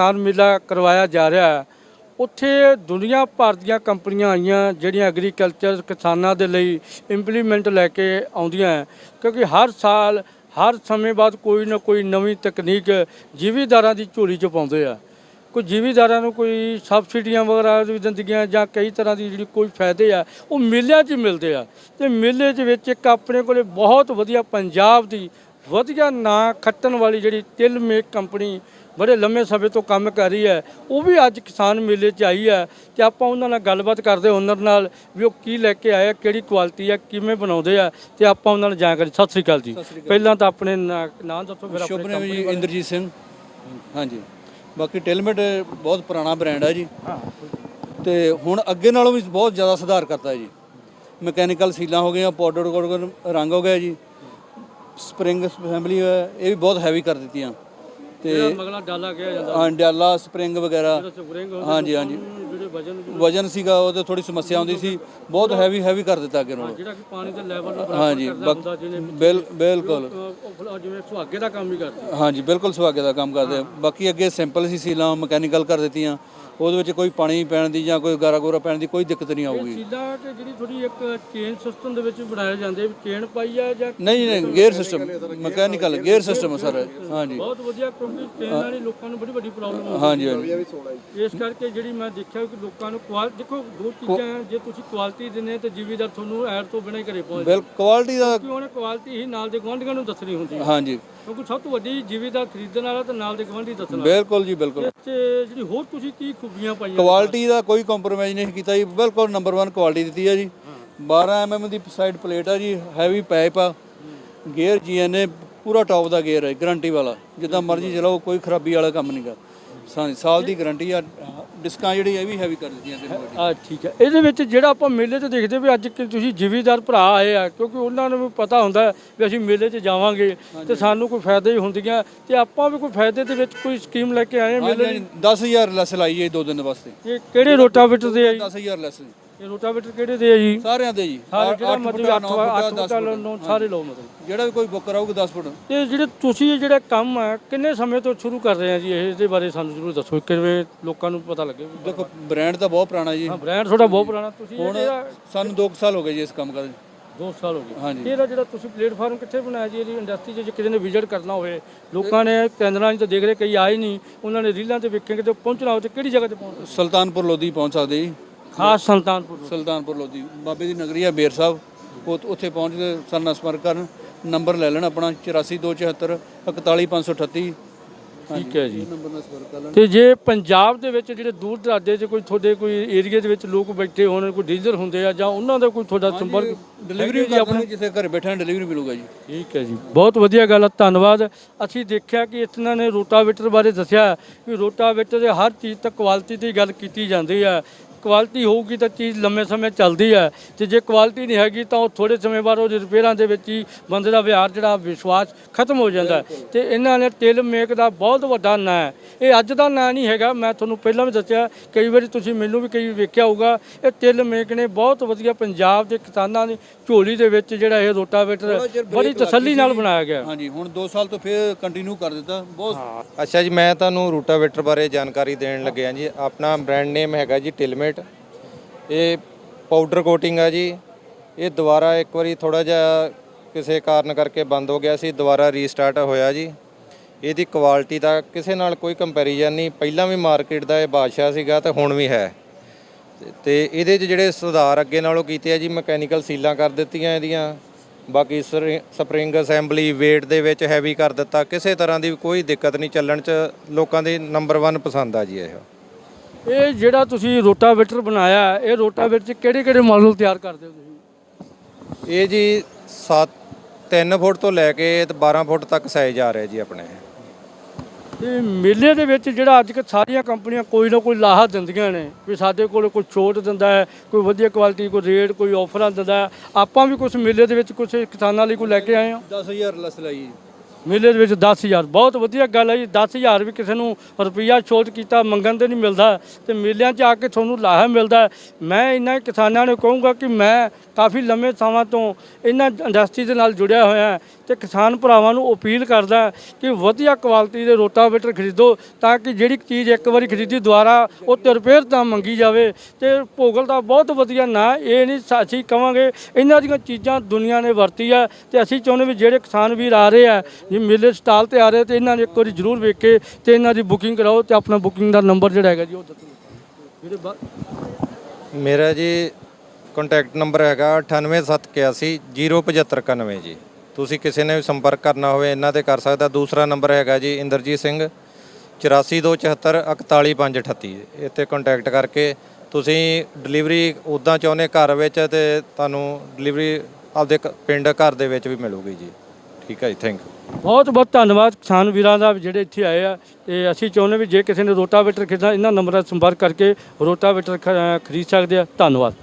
ਕਿਸਾਨ ਮੇਲਾ ਕਰਵਾਇਆ ਜਾ ਰਿਹਾ ਹੈ। ਉੱਥੇ ਦੁਨੀਆ ਭਰ ਦੀਆਂ ਕੰਪਨੀਆਂ ਆਈਆਂ, ਜਿਹੜੀਆਂ ਐਗਰੀਕਲਚਰ ਕਿਸਾਨਾਂ ਦੇ ਲਈ ਇੰਪਲੀਮੈਂਟ ਲੈ ਕੇ ਆਉਂਦੀਆਂ ਹੈ। ਕਿਉਂਕਿ ਹਰ ਸਾਲ, ਹਰ ਸਮੇਂ ਬਾਅਦ ਕੋਈ ਨਾ ਕੋਈ ਨਵੀਂ ਤਕਨੀਕ ਜ਼ੀਵੀਦਾਰਾਂ ਦੀ ਝੋਲੀ 'ਚ ਪਾਉਂਦੇ ਆ। ਕੋਈ ਜ਼ਿਮੀਦਾਰਾਂ ਨੂੰ ਕੋਈ ਸਬਸਿਡੀਆਂ ਵਗੈਰਾ ਵੀ ਦਿੰਦੀਆਂ ਜਾਂ ਕਈ ਤਰ੍ਹਾਂ ਦੀ ਜਿਹੜੀ ਕੋਈ ਫਾਇਦੇ ਆ, ਉਹ ਮੇਲਿਆਂ 'ਚ ਮਿਲਦੇ ਆ। ਤੇ ਮੇਲੇ ਦੇ ਵਿੱਚ ਇੱਕ ਆਪਣੇ ਕੋਲੇ ਬਹੁਤ ਵਧੀਆ ਪੰਜਾਬ ਦੀ ਵਧੀਆ ਨਾਂ ਖੱਟਣ ਵਾਲੀ ਜਿਹੜੀ ਤਿਲ ਮੇਕ ਕੰਪਨੀ ਬੜੇ ਲੰਮੇ ਸਮੇਂ ਤੋਂ ਕੰਮ ਕਰ ਰਹੀ ਹੈ। ਉਹ ਵੀ ਅੱਜ ਕਿਸਾਨ ਮੇਲੇ 'ਚ ਆਈ ਹੈ ਤੇ ਆਪਾਂ ਉਹਨਾਂ ਨਾਲ ਗੱਲਬਾਤ ਕਰਦੇ ਹੁਨਰ ਨਾਲ ਵੀ ਉਹ ਕੀ ਲੈ ਕੇ ਆਏ ਆ ਕਿਹੜੀ ਕੁਆਲਿਟੀ ਆ ਕਿਵੇਂ ਬਣਾਉਂਦੇ ਆ ਤੇ ਆਪਾਂ ਉਹਨਾਂ ਨਾਲ ਜਾਣਕਾਰੀ ਸਤਿ ਸ੍ਰੀ ਅਕਾਲ ਜੀ। ਪਹਿਲਾਂ ਤਾਂ ਆਪਣੇ ਨਾਂ ਦੱਸੋ ਫਿਰ ਆਪਣੇ ਨਾਮ ਜੀ ਇੰਦਰਜੀਤ ਸਿੰਘ। ਹਾਂਜੀ। ਬਾਕੀ ਟੈਲਮੇਟ ਬਹੁਤ ਪੁਰਾਣਾ ਬ੍ਰਾਂਡ ਹੈ ਜੀ। ਤੇ ਹੁਣ ਅੱਗੇ ਨਾਲੋਂ ਵੀ ਬਹੁਤ ਜ਼ਿਆਦਾ ਸੁਧਾਰ ਕਰਤਾ ਜੀ। ਮਕੈਨੀਕਲ ਸੀਲਾਂ ਹੋ ਗਈਆਂ ਪਾਊਡਰ ਰੰਗ ਹੋ ਗਿਆ ਜੀ। ਸਪਰਿੰਗ ਅਸੈਂਬਲੀ ਇਹ ਵੀ ਬਹੁਤ ਹੈਵੀ ਕਰ ਦਿੱਤੀਆਂ। ਤੇ ਮਗਲਾ ਡਾਲਾ ਕਿਹਾ ਜਾਂਦਾ ਅੰਡਿਆਲਾ ਸਪਰਿੰਗ ਵਗੈਰਾ। ਹਾਂਜੀ ਹਾਂਜੀ। ਵਜਨ ਵਜਨ ਸੀਗਾ ਉਹਦੇ ਥੋੜੀ ਸਮੱਸਿਆ ਆਉਂਦੀ ਸੀ। ਬਹੁਤ ਹੈਵੀ ਹੈਵੀ ਕਰ ਦਿੱਤਾ ਅੱਗੇ ਨਾਲੋਂ। ਜਿਹੜਾ ਕਿ ਪਾਣੀ ਦੇ ਲੈਵਲ ਨੂੰ ਬਰਾਬਰ ਹਾਂਜੀ ਬਿਲਕੁਲ। ਜਿਵੇਂ ਸੁਹਾਗੇ ਦਾ ਕੰਮ ਹੀ ਕਰਦੇ। ਹਾਂਜੀ ਬਿਲਕੁਲ ਸੁਹਾਗੇ ਦਾ ਕੰਮ ਕਰਦੇ ਬਾਕੀ ਅੱਗੇ ਸਿੰਪਲ ਸੀ ਸੀਲਾਂ ਮਕੈਨੀਕਲ ਕਰ ਦਿੱਤੀਆਂ। ਉਹਦੇ ਵਿੱਚ ਕੋਈ ਪਾਣੀ ਪੈਣ ਦੀ ਜਾਂ ਕੋਈ ਗਾਰਾ ਗੋਰਾ ਪੈਣ ਦੀ ਕੋਈ ਦਿੱਕਤ ਨਹੀਂ ਆਊਗੀ। ਸੀਲਾ ਕਿ ਜਿਹੜੀ ਥੋੜੀ ਇੱਕ ਚੇਨ ਸਿਸਟਮ ਦੇ ਵਿੱਚ ਬਣਾਏ ਜਾਂਦੇ ਵੀ ਚੇਨ ਪਾਈ ਆ ਜਾਂ ਨਹੀਂ ਨਹੀਂ gear system mechanical gear system sir. ਹਾਂਜੀ। ਬਹੁਤ ਵਧੀਆ ਕਿਉਂਕਿ ਚੇਨ ਨਾਲ ਹੀ ਲੋਕਾਂ ਨੂੰ ਬੜੀ ਵੱਡੀ ਪ੍ਰੋਬਲਮ ਆਉਂਦੀ ਹਾਂਜੀ ਹਾਂਜੀ। ਇਸ ਕਰਕੇ ਜਿਹੜੀ ਮੈਂ ਦੇਖਿਆ ਕਿ ਲੋਕਾਂ ਨੂੰ ਕੁਆਲ ਦੇਖੋ ਦੋ ਚੀਜ਼ਾਂ ਜੇ ਤੁਸੀਂ ਕੁਆਲਿਟੀ ਦਿੰਦੇ ਤੇ ਜ਼ਿਮੀਦਾਰ ਤੁਹਾਨੂੰ ਐਡ ਤੋਂ ਬਿਨਾਂ ਹੀ ਘਰੇ ਪਹੁੰਚ ਬਿਲ ਕੁਆਲਿਟੀ ਦਾ ਕਿਉਂਕਿ ਉਹਨੇ ਕੁਆਲਿਟੀ ਹੀ ਨਾਲ ਦੇ ਗੁਆਂਢੀਆਂ ਨੂੰ ਦੱਸਣੀ ਹੁੰਦੀ ਹੈ। ਹਾਂਜੀ। ਕਿਉਂਕਿ ਸਭ ਤੋਂ ਵੱਡੀ ਜ਼ਿਮੀਦਾਰ ਖਰੀਦਣ ਵਾਲਾ ਤੇ ਨਾਲ ਦੇ ਗੁਆਂਢੀ ਦੱਸਣਾ ਬਿਲਕੁਲ ਜੀ ਬਿਲਕੁਲ। ਜਿਹੜੀ ਹੋਰ ਤੁਸੀਂ ਕੀ ਖੂਬੀਆਂ ਪਾਈਆਂ ਕੁਆਲਿਟੀ ਦਾ ਕੋਈ ਕੰਪਰੋਮਾਈਜ਼ ਨਹੀਂ ਕੀਤਾ ਜੀ। ਬਿਲਕੁਲ ਨੰਬਰ 1 ਕੁਆਲਿਟੀ ਦਿੱਤੀ ਹੈ। ਜੀ 12 ਐਮਐਮ ਦੀ ਸਾਈਡ ਪਲੇਟ ਆ ਜੀ। ਹੈਵੀ ਪਾਈਪ ਆ। ਗੇਅਰ ਜੀਐਨਏ ਪੂਰਾ ਟੌਪ ਦਾ ਗੇਅਰ ਹੈ ਗਾਰੰਟੀ ਵਾਲਾ। ਜਿੱਦਾਂ ਮਰਜ਼ੀ ਚਲਾਓ ਕੋਈ ਖਰਾਬੀ ਵਾਲਾ ਕੰਮ ਨਹੀਂਗਾ ਸਾਲ ਦੀ ਗਾਰੰਟੀ ਆ। ਡਿਸਕਾਂ ਜਿਹੜੀ ਇਹ ਵੀ ਹੈਵੀ ਕਰ ਦਿੱਤੀਆਂ ਤੈਨੂੰ ਆ ਠੀਕ ਹੈ। ਇਹਦੇ ਵਿੱਚ ਜਿਹੜਾ ਆਪਾਂ ਮੇਲੇ ਤੇ ਦੇਖਦੇ ਵੀ ਅੱਜ ਕਿ ਤੁਸੀਂ ਜ਼ਿਮੀਦਾਰ ਭਰਾ ਆਏ ਆ ਕਿਉਂਕਿ ਉਹਨਾਂ ਨੂੰ ਵੀ ਪਤਾ ਹੁੰਦਾ ਵੀ ਅਸੀਂ ਮੇਲੇ 'ਚ ਜਾਵਾਂਗੇ ਤੇ ਸਾਨੂੰ ਕੋਈ ਫਾਇਦੇ ਹੀ ਹੁੰਦੀਆਂ ਤੇ ਆਪਾਂ ਵੀ ਕੋਈ ਫਾਇਦੇ ਦੇ ਵਿੱਚ ਕੋਈ ਸਕੀਮ ਲੈ ਕੇ ਆਏ ਆ ਮੇਲੇ ਹਾਂਜੀ। 10000 ਲੈਸ ਲਾਈ ਹੈ ਜੀ ਦੋ ਦਿਨ ਵਾਸਤੇ। ਇਹ ਕਿਹੜੇ ਰੋਟਾਵੇਟਰ ਦੇ ਆ ਜੀ? 10000 ਲੈਸ। ਇਹ ਰੋਟਾਵੇਟਰ ਕਿਹੜੇ ਦੇ ਆ ਜੀ? ਸਾਰਿਆਂ ਦੇ ਜੀ। ਸਾਰੇ ਜਿਹੜਾ ਮਤਲਬ ਫੁੱਟਾ, 8 ਨੌ ਫੁੱਟਾ, 8 ਦਸ ਫੁੱਟਾ ਫੁੱਟਾ। ਨੂੰ ਸਾਰੇ ਲਓ ਮਤਲਬ। ਜਿਹੜਾ ਵੀ ਕੋਈ ਬੁੱਕ ਕਰਾਊਗਾ 10 ਫੁੱਟ। ਤੇ ਜਿਹੜੇ ਤੁਸੀਂ ਇਹ ਜਿਹੜਾ ਕੰਮ ਹੈ ਕਿੰਨੇ ਸਮੇਂ ਤੋਂ ਸ਼ੁਰੂ ਕਰ ਰਹੇ ਆ ਜੀ? ਇਹ ਇਹਦੇ ਬਾਰੇ ਸਾਨੂੰ ਜ਼ਰੂਰ ਦੱਸੋ। ਕਿਵੇਂ ਲੋਕਾਂ ਨੂੰ ਪਤਾ ਲੱਗੇ। ਦੇਖੋ ਬ੍ਰਾਂਡ ਤਾਂ ਬਹੁਤ ਪੁਰਾਣਾ ਜੀ। ਹਾਂ ਬ੍ਰਾਂਡ ਤੁਹਾਡਾ ਬਹੁਤ ਪੁਰਾਣਾ। ਤੁਸੀਂ ਹੁਣ ਸਾਨੂੰ 2 ਸਾਲ ਹੋ ਗਏ ਜੀ ਇਸ ਕੰਮ ਕਰਦੇ ਦੋ ਸਾਲ ਹੋ ਗਏ। ਹਾਂਜੀ। ਇਹਦਾ ਜਿਹੜਾ ਤੁਸੀਂ ਪਲੇਟਫਾਰਮ ਕਿੱਥੇ ਬਣਾਇਆ ਜੀ? ਇਹਦੀ ਇੰਡਸਟਰੀ 'ਚ ਜੇ ਕਿਸੇ ਨੇ ਵਿਜ਼ਿਟ ਕਰਨਾ ਹੋਵੇ ਲੋਕਾਂ ਨੇ ਕੇਂਦਰਾਂ 'ਚ ਤਾਂ ਦੇਖ ਰਹੇ ਕਈ ਆਏ ਨਹੀਂ। ਉਹਨਾਂ ਨੇ ਰੀਲਾਂ ਤੇ ਵੇਖੇ ਕਿਤੇ ਪਹੁੰਚਣਾ ਹੋਵੇ ਤੇ ਕਿਹੜੀ ਜਗ੍ਹਾ ਤੇ ਪਹੁੰਚਣਾ? ਸੁਲਤਾਨਪੁਰ ਲੋਧੀ ਪਹੁੰਚ ਸਕਦੇ ਜੀ। ਖਾਸ ਸੁਲਤਾਨਪੁਰ ਸੁਲਤਾਨਪੁਰ ਲੋਧੀ ਬਾਬੇ ਦੀ ਨਗਰੀ ਆ ਬੇਰ ਸਾਹਿਬ। ਉਹ- ਉੱਥੇ ਪਹੁੰਚ ਕੇ ਸਾਡੇ ਨਾਲ ਸੰਪਰਕ ਕਰਨ। ਨੰਬਰ ਲੈ ਲੈਣ ਆਪਣਾ 84274 41538 ਠੀਕ ਹੈ ਜੀ। ਤੇ ਜੇ ਪੰਜਾਬ ਦੇ ਵਿੱਚ ਜਿਹੜੇ ਦੂਰ ਦਰਾਡੇ 'ਚ ਕੋਈ ਤੁਹਾਡੇ ਕੋਈ ਏਰੀਆ ਦੇ ਵਿੱਚ ਲੋਕ ਬੈਠੇ ਹੋਣ ਕੋਈ ਡੀਲਰ ਹੁੰਦੇ ਆ ਜਾਂ ਉਹਨਾਂ ਦਾ ਕੋਈ ਤੁਹਾਡਾ ਸੰਪਰਕ ਡਿਲੀਵਰੀ ਵੀ ਆਪਣੇ? ਜਿੱਥੇ ਘਰ ਬੈਠਾ ਡਿਲੀਵਰੀ ਮਿਲੂਗਾ ਜੀ। ਠੀਕ ਹੈ ਜੀ। ਬਹੁਤ ਵਧੀਆ ਗੱਲ ਹੈ ਧੰਨਵਾਦ। ਅਸੀਂ ਦੇਖਿਆ ਕਿ ਇਹਨਾਂ ਨੇ ਰੋਟਾਵੇਟਰ ਬਾਰੇ ਦੱਸਿਆ ਕਿ ਰੋਟਾਵੇਟਰ ਦੇ ਹਰ ਚੀਜ਼ ਤੱਕ ਕੁਆਲਿਟੀ ਦੀ ਗੱਲ ਕੀਤੀ ਜਾਂਦੀ ਹੈ ਕੁਆਲਿਟੀ ਹੋਊਗੀ ਤਾਂ ਚੀਜ਼ ਲੰਮੇ ਸਮੇਂ ਚੱਲਦੀ ਹੈ ਤੇ ਜੇ ਕੁਆਲਿਟੀ ਨਹੀਂ ਹੈਗੀ ਤਾਂ ਉਹ ਥੋੜੇ ਸਮੇਂ ਬਾਅਦ ਉਹ ਰਿਪੇਅਰਾਂ ਦੇ ਵਿੱਚ ਹੀ ਬੰਦੇ ਦਾ ਵਿਹਾਰ ਜਿਹੜਾ ਵਿਸ਼ਵਾਸ ਖਤਮ ਹੋ ਜਾਂਦਾ ਹੈ। ਤੇ ਇਹਨਾਂ ਨੇ ਟਿਲ ਮੇਕ ਦਾ ਬਹੁਤ ਵੱਡਾ ਨਾਂ ਹੈ। ਇਹ ਅੱਜ ਦਾ ਨਾਂ ਨਹੀਂ ਹੈਗਾ। ਮੈਂ ਤੁਹਾਨੂੰ ਪਹਿਲਾਂ ਵੀ ਦੱਸਿਆ ਕਈ ਵਾਰੀ ਤੁਸੀਂ ਮੈਨੂੰ ਵੀ ਕਈ ਵੇਖਿਆ ਹੋਊਗਾ ਇਹ ਟਿਲ ਮੇਕ ਨੇ ਬਹੁਤ ਵਧੀਆ ਪੰਜਾਬ ਦੇ ਕਿਸਾਨਾਂ ਦੀ ਝੋਲੀ ਦੇ ਵਿੱਚ ਜਿਹੜਾ ਇਹ ਰੋਟਾਵੇਟਰ ਬੜੀ ਤਸੱਲੀ ਨਾਲ ਬਣਾਇਆ ਗਿਆ। ਹਾਂਜੀ ਹੁਣ 2 ਸਾਲ ਤੋਂ ਫਿਰ ਕੰਟੀਨਿਊ ਕਰ ਦਿੱਤਾ। ਬਹੁਤ ਅੱਛਾ ਜੀ ਮੈਂ ਤੁਹਾਨੂੰ ਰੂਟਾਵੇਟਰ ਬਾਰੇ ਜਾਣਕਾਰੀ ਦੇਣ ਲੱਗਿਆ ਜੀ। ਆਪਣਾ ਬ੍ਰਾਂਡ ਨੇਮ ਹੈਗਾ ਜੀ ਟਿਲਮੇਟ ਇਹ ਪਾਊਡਰ ਕੋਟਿੰਗ ਆ ਜੀ। ਇਹ ਦੁਬਾਰਾ ਇੱਕ ਵਾਰੀ ਥੋੜਾ ਜਿਹਾ ਕਿਸੇ ਕਾਰਨ ਕਰਕੇ ਬੰਦ ਹੋ ਗਿਆ ਸੀ, ਦੁਬਾਰਾ ਰੀਸਟਾਰਟ ਹੋਇਆ ਜੀ। ਇਹਦੀ ਕੁਆਲਿਟੀ ਦਾ ਕਿਸੇ ਨਾਲ ਕੋਈ ਕੰਪੈਰੀਜ਼ਨ ਨਹੀਂ। ਪਹਿਲਾਂ ਵੀ ਮਾਰਕੀਟ ਦਾ ਇਹ ਬਾਦਸ਼ਾਹ ਸੀਗਾ ਤੇ ਹੁਣ ਵੀ ਹੈ। ਤੇ- ਇਹਦੇ 'ਚ ਜਿਹੜੇ ਸੁਧਾਰ ਅੱਗੇ ਨਾਲੋਂ ਕੀਤੇ ਆ ਜੀ ਮਕੈਨੀਕਲ ਸੀਲਾਂ ਕਰ ਦਿੱਤੀਆਂ ਇਹਦੀਆਂ। ਬਾਕੀ ਸਰੀ- ਸਪਰਿੰਗ ਅਸੈਂਬਲੀ weight ਦੇ ਵਿੱਚ ਹੈਵੀ ਕਰ ਦਿੱਤਾ। ਕਿਸੇ ਤਰ੍ਹਾਂ ਦੀ ਕੋਈ ਦਿੱਕਤ ਨਹੀਂ, ਚੱਲਣ 'ਚ ਲੋਕਾਂ ਦੀ ਨੰਬਰ 1 ਪਸੰਦ ਆ ਜੀ ਇਹ। ਇਹ ਜਿਹੜਾ ਤੁਸੀਂ ਰੋਟਾਵੇਟਰ ਬਣਾਇਆ ਹੈ, ਇਹ ਰੋਟਾਵੇਟਰ 'ਚ ਕਿਹੜੇ ਕਿਹੜੇ ਮਾਡਲ ਤਿਆਰ ਕਰਦੇ ਹੋ ਤੁਸੀਂ? ਇਹ ਜੀ 7 3 ਫੁੱਟ ਤੋਂ ਲੈ ਕੇ ਤੇ 12 ਫੁੱਟ ਤੱਕ ਸਾਈਜ਼ ਆ ਰਿਹਾ ਜੀ ਆਪਣੇ। ਤੇ ਮੇਲੇ ਦੇ ਵਿੱਚ ਜਿਹੜਾ ਅੱਜ ਕੱਲ੍ਹ ਸਾਰੀਆਂ ਕੰਪਨੀਆਂ ਕੋਈ ਨਾ ਕੋਈ ਲਾਹਾ ਦਿੰਦੀਆਂ ਨੇ ਵੀ ਸਾਡੇ ਕੋਲ ਕੋਈ ਛੋਟ ਦਿੰਦਾ ਹੈ ਕੋਈ ਵਧੀਆ ਕੁਆਲਿਟੀ ਕੋਈ ਰੇਟ ਕੋਈ ਆਫਰਾਂ ਦਿੰਦਾ ਆਪਾਂ ਵੀ ਕੁਝ ਮੇਲੇ ਦੇ ਵਿੱਚ ਕੁਝ ਕਿਸਾਨਾਂ ਲਈ ਕੋਈ ਲੈ ਕੇ ਆਏ ਹਾਂ? 10000 ਲੈਸ ਲਾਈ ਜੀ। ਮੇਲੇ ਦੇ ਵਿੱਚ 10000 ਬਹੁਤ ਵਧੀਆ ਗੱਲ ਹੈ ਜੀ 10000 ਵੀ ਕਿਸੇ ਨੂੰ ਰੁਪਈਆ ਛੋਟ ਕੀਤਾ, ਮੰਗਣ ਤੇ ਨਹੀਂ ਮਿਲਦਾ ਤੇ ਮੇਲਿਆਂ 'ਚ ਆ ਕੇ ਤੁਹਾਨੂੰ ਲਾਹਾ ਮਿਲਦਾ ਮੈਂ ਇਹਨਾਂ ਕਿਸਾਨਾਂ ਨੂੰ ਕਹੂੰਗਾ ਕਿ ਮੈਂ ਕਾਫੀ ਲੰਮੇ ਸਮਾਂ ਤੋਂ ਇਹਨਾਂ ਇੰਡਸਟਰੀ ਦੇ ਨਾਲ ਜੁੜਿਆ ਹੋਇਆ ਤੇ ਕਿਸਾਨ ਭਰਾਵਾਂ ਨੂੰ ਅਪੀਲ ਕਰਦਾ ਕਿ ਵਧੀਆ ਕੁਆਲਿਟੀ ਦੇ ਰੋਟਾਵੇਟਰ ਖਰੀਦੋ ਤਾਂ ਕਿ ਜਿਹੜੀ ਚੀਜ਼ ਇੱਕ ਵਾਰੀ ਖਰੀਦੀ ਦੁਬਾਰਾ ਉਹ ਤੇ ਰਿਪੇਅਰ ਤਾਂ ਮੰਗੀ ਜਾਵੇ ਤੇ ਭੋਗਲ ਦਾ ਬਹੁਤ ਵਧੀਆ ਨਾਂ ਇਹ ਨਹੀਂ ਸ- ਅਸੀਂ ਕਵਾਂਗੇ ਇਹਨਾਂ ਦੀਆਂ ਚੀਜ਼ਾਂ ਦੁਨੀਆ ਨੇ ਵਰਤੀ ਆ ਤੇ ਅਸੀਂ ਚਾਹੁੰਦੇ ਵੀ ਜਿਹੜੇ ਕਿਸਾਨ ਵੀਰ ਆ ਰਹੇ ਆ ਜੇ ਮੇਲੇ ਸਟਾਲ ਤੇ ਆ ਰਹੇ ਤੇ ਇਹਨਾਂ ਨੇ ਇੱਕ ਵਾਰੀ ਜ਼ਰੂਰ ਵੇਖ ਕੇ ਤੇ ਇਹਨਾਂ ਦੀ ਬੁਕਿੰਗ ਕਰਾਓ ਤੇ ਆਪਣਾ ਬੁਕਿੰਗ ਦਾ ਨੰਬਰ ਜਿਹੜਾ ਹੈਗਾ ਜੀ ਉਹ ਦੱਸੋ। ਜਿਹੜੇ ਮੇਰਾ ਜੀ ਕੰਟੈਕਟ ਨੰਬਰ ਹੈਗਾ 9871807591 ਜੀ। ਤੁਸੀਂ ਕਿਸੇ ਨੇ ਵੀ ਸੰਪਰਕ ਕਰਨਾ ਹੋਵੇ, ਇਹਨਾਂ ਤੇ ਕਰ ਸਕਦਾ। ਦੂਸਰਾ ਨੰਬਰ ਹੈਗਾ ਜੀ ਇੰਦਰਜੀਤ ਸਿੰਘ 8427414538 ਇੱਥੇ ਕੰਟੈਕਟ ਕਰਕੇ ਤੁਸੀਂ ਡਿਲੀਵਰੀ ਉਦਾਂ ਚਾਹੁੰਦੇ ਘਰ ਵਿੱਚ ਤੇ ਤੁਹਾਨੂੰ ਡਿਲੀਵਰੀ ਆਪਦੇ ਕ- ਪਿੰਡ ਘਰ ਦੇ ਵਿੱਚ ਵੀ ਮਿਲੂਗੀ ਜੀ। ਠੀਕ ਹੈ ਜੀ ਥੈਂਕ ਯੂ ਬਹੁਤ ਬਹੁਤ ਧੰਨਵਾਦ ਕਿਸਾਨ ਵੀਰਾਂ ਦਾ ਜਿਹੜੇ ਇੱਥੇ ਆਏ ਆ। ਤੇ ਅਸੀਂ ਚਾਹੁੰਦੇ ਵੀ ਜੇ ਕਿਸੇ ਨੇ ਰੋਟਾਵੇਟਰ ਖਰੀਦਣਾ, ਇਹਨਾਂ ਨੰਬਰਾਂ 'ਤੇ ਸੰਪਰਕ ਕਰਕੇ ਰੋਟਾਵੇਟਰ ਖ- ਖਰੀਦ ਸਕਦੇ ਆ। ਧੰਨਵਾਦ।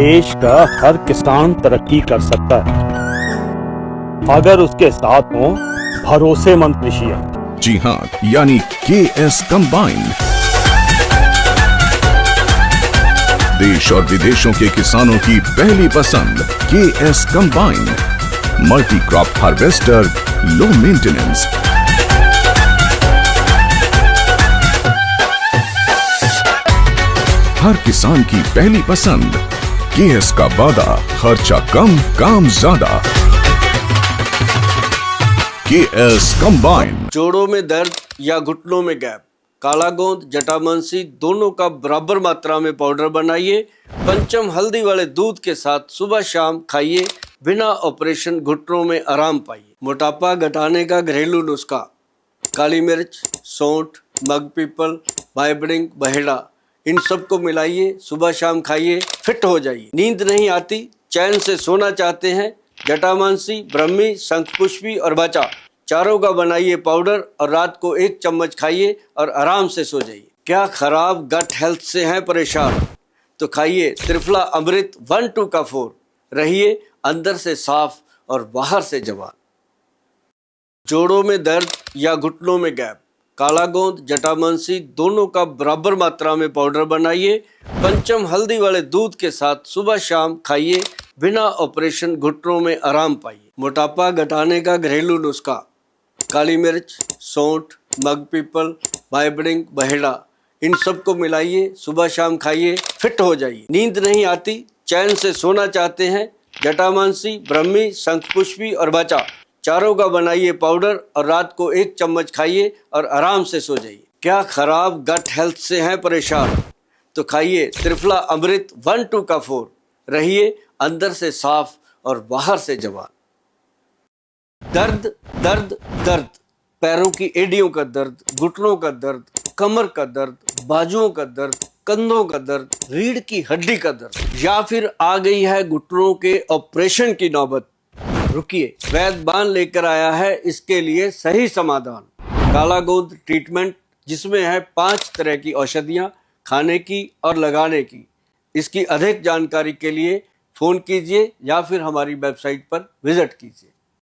देश का हर किसान तरक्की कर सकता है। अगर उसके साथ हो, भरोसेमंद कृषि जी हाँ यानी के एस कंबाइन देश और विदेशों के किसानों की पहली पसंद K S combine multi crop harvester low maintenance हर किसान की पहली पसंद के एस का वादा, खर्चा कम, काम ज़्यादा। के एस कंबाइन जोड़ों में दर्द या घुटनों में गैप। काला गोंद, जटामांसी दोनों का बराबर मात्रा में पाउडर बनाइए। पंचम हल्दी वाले दूध के साथ सुबह शाम खाइए। बिना ऑपरेशन घुटनों में आराम पाइए। मोटापा घटाने का घरेलू नुस्खा। काली मिर्च, सौंठ, मग पीपल बाइबडिंग बहेड़ा। इन सबको मिलाइए, सुबह शाम खाइए, फिट हो जाइए। नींद नहीं आती, चैन से सोना चाहते हैं, जटामांसी, ब्रह्मी, शंखपुष्पी और बचा। चारों का बनाइए पाउडर और रात को एक चम्मच खाइए और आराम से सो जाइए। क्या खराब गट हेल्थ से हैं परेशान? तो खाइए त्रिफला अमृत वन, टू का फोर। रहिए अंदर से साफ़ और बाहर से जवान। जोड़ों में दर्द या घुटनों में गैप। काला गोंद जटामांसी दोनों का बराबर मात्रा में पाउडर बनाइए। पंचम हल्दी वाले दूध के साथ सुबह शाम खाइए। बिना ऑपरेशन घुटनों में आराम पाइए। मोटापा घटाने का घरेलू नुस्खा। काली मिर्च, सौंठ, मग पीपल बाइबडिंग बहेड़ा, इन सबको मिलाइए। सुबह शाम खाइए, फिट हो जाइए। नींद नहीं आती, चैन से सोना चाहते हैं। जटामांसी, ब्रह्मी, शंखपुष्पी और बचा। चारों का बनाइए पाउडर और रात को एक चम्मच खाइए और आराम से सो जाइए। क्या खराब गट हेल्थ से हैं परेशान? तो खाइए त्रिफला अमृत वन टू का फोर। रहिए अंदर से साफ़ और बाहर से जवान। दर्द दर्द दर्द। पैरों की एडियों का दर्द, घुटनों का दर्द, कमर का दर्द, बाजुओं का दर्द, कंधों का दर्द, रीढ़ की हड्डी का दर्द। या फिर आ गई है घुटनों के ऑपरेशन की नौबत। रुकिए। वैद बान लेकर आया है, इसके लिए सही समाधान। काला गोद ट्रीटमेंट जिसमें है पाँच तरह की औषधियाँ, खाने की और लगाने की। इसकी अधिक जानकारी के लिए फ़ोन कीजिए या फिर हमारी वेबसाइट पर विज़िट कीजिए।